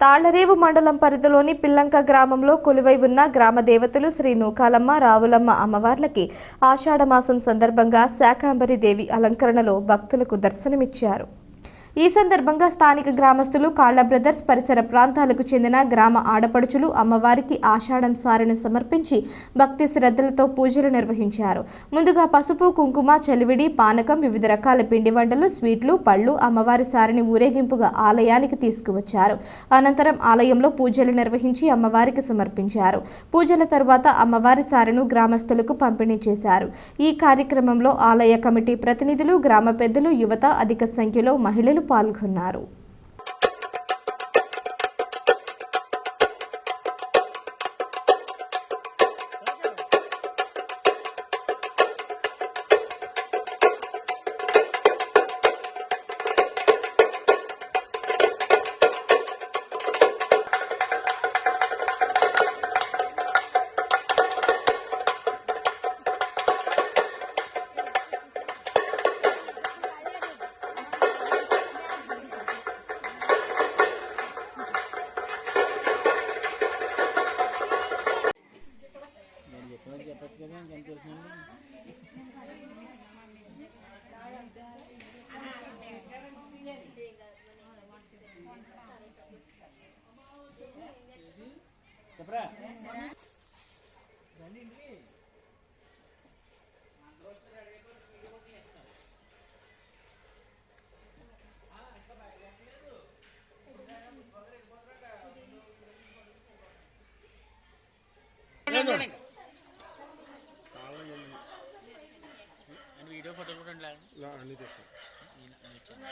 తాళ్ళరేవు మండలం పరిధిలోని పిల్లంక గ్రామంలో కొలువై ఉన్న గ్రామ దేవతలు శ్రీ నూకాలమ్మ రావులమ్మ అమ్మవార్లకి ఆషాఢమాసం సందర్భంగా శాకాంబరి దేవి అలంకరణలో భక్తులకు దర్శనమిచ్చారు. ఈ సందర్భంగా స్థానిక గ్రామస్తులు కాళ్ళ బ్రదర్స్ పరిసర ప్రాంతాలకు చెందిన గ్రామ ఆడపడుచులు అమ్మవారికి ఆషాఢం సారిను సమర్పించి భక్తి శ్రద్ధలతో పూజలు నిర్వహించారు. ముందుగా పసుపు కుంకుమ చలివిడి పానకం వివిధ రకాల పిండి వంటలు స్వీట్లు పళ్ళు అమ్మవారి సారిని ఊరేగింపుగా ఆలయానికి తీసుకువచ్చారు. అనంతరం ఆలయంలో పూజలు నిర్వహించి అమ్మవారికి సమర్పించారు. పూజల తరువాత అమ్మవారి సారెను గ్రామస్తులకు పంపిణీ చేశారు. ఈ కార్యక్రమంలో ఆలయ కమిటీ ప్రతినిధులు గ్రామ పెద్దలు యువత అధిక సంఖ్యలో మహిళలు పాల్గొన్నారు. వీడియో ఫోటోలు కూడా ఉండాలి. అన్ని తెస్తాం ఈయన- ఈయన ఇచ్చాను.